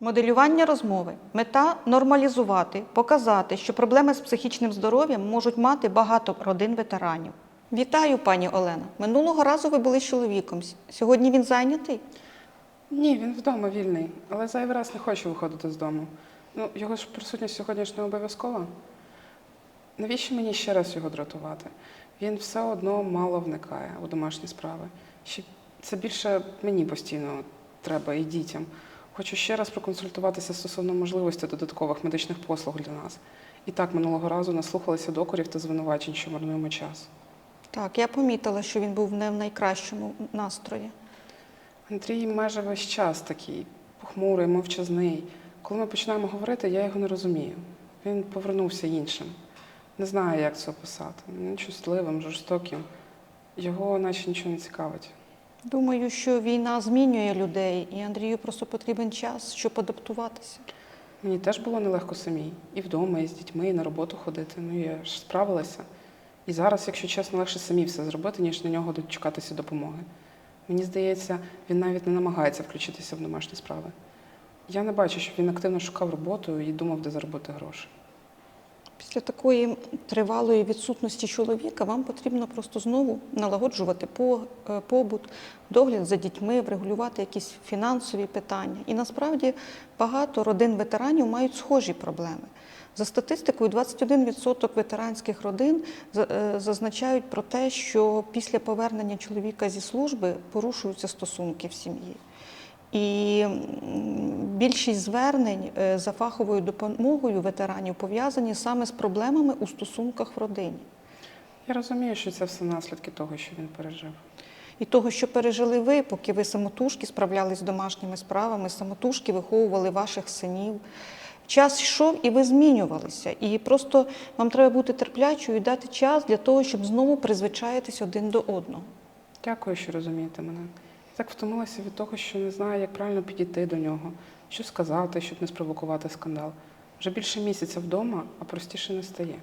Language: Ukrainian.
Моделювання розмови. Мета нормалізувати, показати, що проблеми з психічним здоров'ям можуть мати багато родин ветеранів. Вітаю, пані Олена. Минулого разу ви були з чоловіком. Сьогодні він зайнятий? Ні, він вдома вільний, але зайвий раз не хоче виходити з дому. Ну, його ж присутність сьогодні ж не обов'язкова. Навіщо мені ще раз його дратувати? Він все одно мало вникає у домашні справи. Це більше мені постійно треба і дітям. Хочу ще раз проконсультуватися стосовно можливості додаткових медичних послуг для нас. І так минулого разу наслухалися докорів та звинувачень, що марнуємо час. Так, я помітила, що він був не в найкращому настрої. Андрій майже весь час такий похмурий, мовчазний. Коли ми починаємо говорити, я його не розумію. Він повернувся іншим. Не знаю, як це описати. Нечутливим, жорстоким. Його наче нічого не цікавить. Думаю, що війна змінює людей, і Андрію просто потрібен час, щоб адаптуватися. Мені теж було нелегко самій. І вдома, і з дітьми, і на роботу ходити. Ну я ж справилася. І зараз, якщо чесно, легше самі все зробити, ніж на нього дочекатися допомоги. Мені здається, він навіть не намагається включитися в домашні справи. Я не бачу, щоб він активно шукав роботу і думав, де заробити гроші. Після такої тривалої відсутності чоловіка вам потрібно просто знову налагоджувати е, побут, догляд за дітьми, врегулювати якісь фінансові питання. І насправді багато родин ветеранів мають схожі проблеми. За статистикою, 21% ветеранських родин е, зазначають про те, що після повернення чоловіка зі служби порушуються стосунки в сім'ї. І більшість звернень е, за фаховою допомогою ветеранів пов'язані саме з проблемами у стосунках в родині. Я розумію, що це все наслідки того, що він пережив. І того, що пережили ви, поки ви самотужки справлялись з домашніми справами, самотужки виховували ваших синів. Час йшов і ви змінювалися. І просто вам треба бути терплячою і дати час для того, щоб знову призвичаїтись один до одного. Дякую, що розумієте мене. Так втомилася від того, що не знаю, як правильно підійти до нього, що сказати, щоб не спровокувати скандал. Вже більше місяця вдома, а простіше не стає.